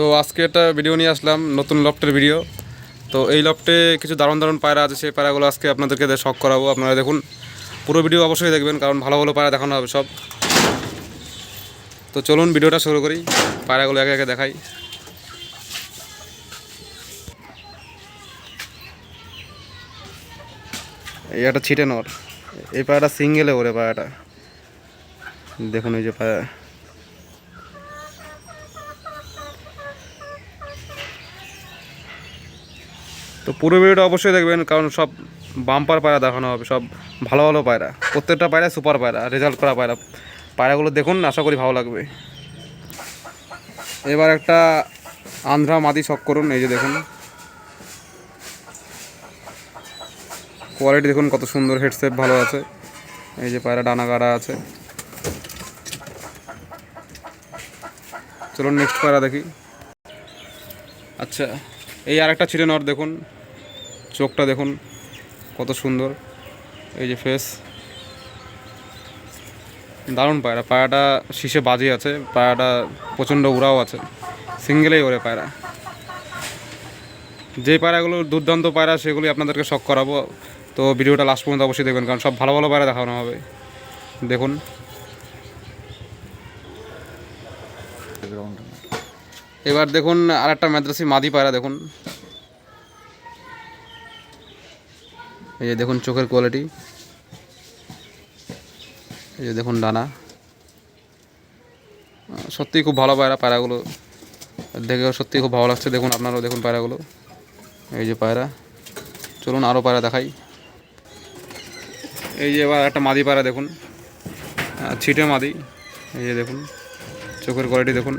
তো আজকে একটা ভিডিও নিয়ে আসলাম, নতুন লফটের ভিডিও তো এই লফটে কিছু দারুণ দারুণ পায়রা আছে, সেই পায়রাগুলো আজকে আপনাদেরকে শখ করাবো। আপনারা দেখুন, পুরো ভিডিও অবশ্যই দেখবেন, কারণ ভালো ভালো পায়রা দেখানো হবে সব। তো চলুন ভিডিওটা শুরু করি, পায়রাগুলো একে একে দেখাই। এই একটা ছিটে নর। এই পায়রাটা সিঙ্গেলে ওরে পায়রাটা। দেখুন এই যে পায়রা। তো পুরো ভিডিওটা অবশ্যই দেখবেন, কারণ সব বাম্পার পায়রা দেখানো হবে, সব ভালো ভালো পায়রা, প্রত্যেকটা পায়রা সুপার পায়রা রেজাল্ট করা পায়রা। পায়রাগুলো দেখুন, আশা করি ভালো লাগবে। এবার একটা আন্ধ্রা মাদি শখ করুন, এই যে দেখুন। কোয়ালিটি দেখুন, কত সুন্দর হেডসেট ভালো আছে। এই যে পায়রা ডানা গাড়া আছে। চলুন নেক্সট পায়রা দেখি। আচ্ছা এই আর একটা ছিটে নর দেখুন। চোখটা দেখুন, কত সুন্দর। এই যে ফেস দারুণ পায়রা। পায়রাটা শীষে বাজি আছে, পায়রাটা প্রচণ্ড উড়াও আছে। সিঙ্গেলেই ওরে পায়রা। যে পায়রাগুলো দুর্দান্ত পায়রা, সেগুলি আপনাদেরকে শখ করাবো। তো ভিডিওটা লাস্ট পর্যন্ত অবশ্যই দেখবেন, কারণ সব ভালো ভালো পায়রা দেখানো হবে। দেখুন। এবার দেখুন আর একটা মাদ্রাসি মাদি পায়রা, দেখুন। এই যে দেখুন চোখের কোয়ালিটি এই যে দেখুন ডানা। সত্যিই খুব ভালো পায়রা, পায়রাগুলো দেখেও সত্যিই খুব ভালো লাগছে। দেখুন, আপনারাও দেখুন পায়রাগুলো। এই যে পায়রা। চলুন আরও পায়রা দেখাই। এই যে এবার একটা মাদি পায়রা দেখুন। ছিটে মাদি। এই যে দেখুন, চোখের কোয়ালিটি দেখুন।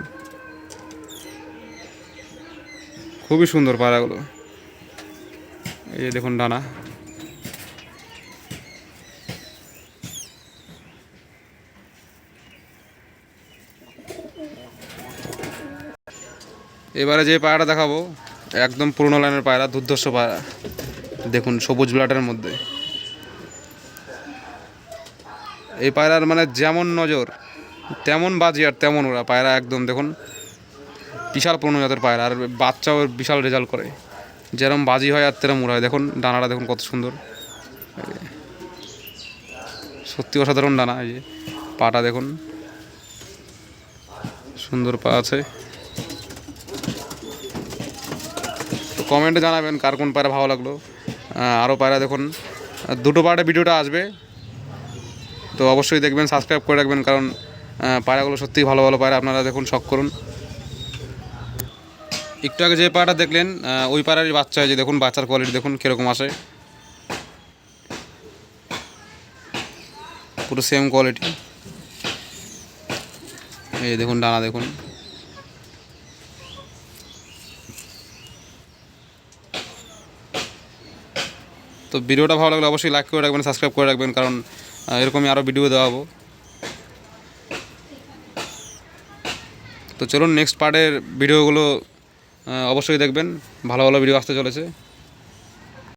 খুবই সুন্দর পায়রাগুলো। এই যে দেখুন ডানা। এবারে যে পায়রাটা দেখাবো, একদম পুরোনো লাইনের পায়রা, দুর্ধর্ষ পায়রা। দেখুন, সবুজ ব্লাডের মধ্যে। এই পায়রার মানে যেমন নজর, তেমন বাজি আর তেমন ওরা। পায়রা একদম, দেখুন, বিশাল পুরনো জাতের পায়রা, আর বাচ্চাও বিশাল রেজাল্ট করে। যেরম বাজি হয় আর তেরম উড়া হয় দেখুন, ডানাটা দেখুন কত সুন্দর। সত্যি অসাধারণ ডানা, এই যে পাটা দেখুন। সুন্দর পা আছে তো কমেন্টে জানাবেন কার কোন পায়রা ভালো লাগল। আরও পায়রা দেখুন। দুটো পার্টে ভিডিওটা আসবে। তো অবশ্যই দেখবেন সাবস্ক্রাইব করে রাখবেন, কারণ পায়রাগুলো সত্যিই ভালো ভালো পায়রা, আপনারা দেখুন, শখ করুন। একটু আগে যে পায়রাটা দেখলেন ওই পায়রারই বাচ্চা হয়েছে দেখুন, বাচ্চার কোয়ালিটি দেখুন, কীরকম আসে। পুরো সেম কোয়ালিটি এই দেখুন, ডানা দেখুন। তো ভিডিওটা ভালো লাগলে অবশ্যই লাইক করে রাখবেন সাবস্ক্রাইব করে রাখবেন, কারণ এরকমই আরও ভিডিও দেওয়াবো। তো চলুন নেক্সট পার্টের ভিডিওগুলো অবশ্যই দেখবেন। ভালো ভালো ভিডিও আসতে চলেছে।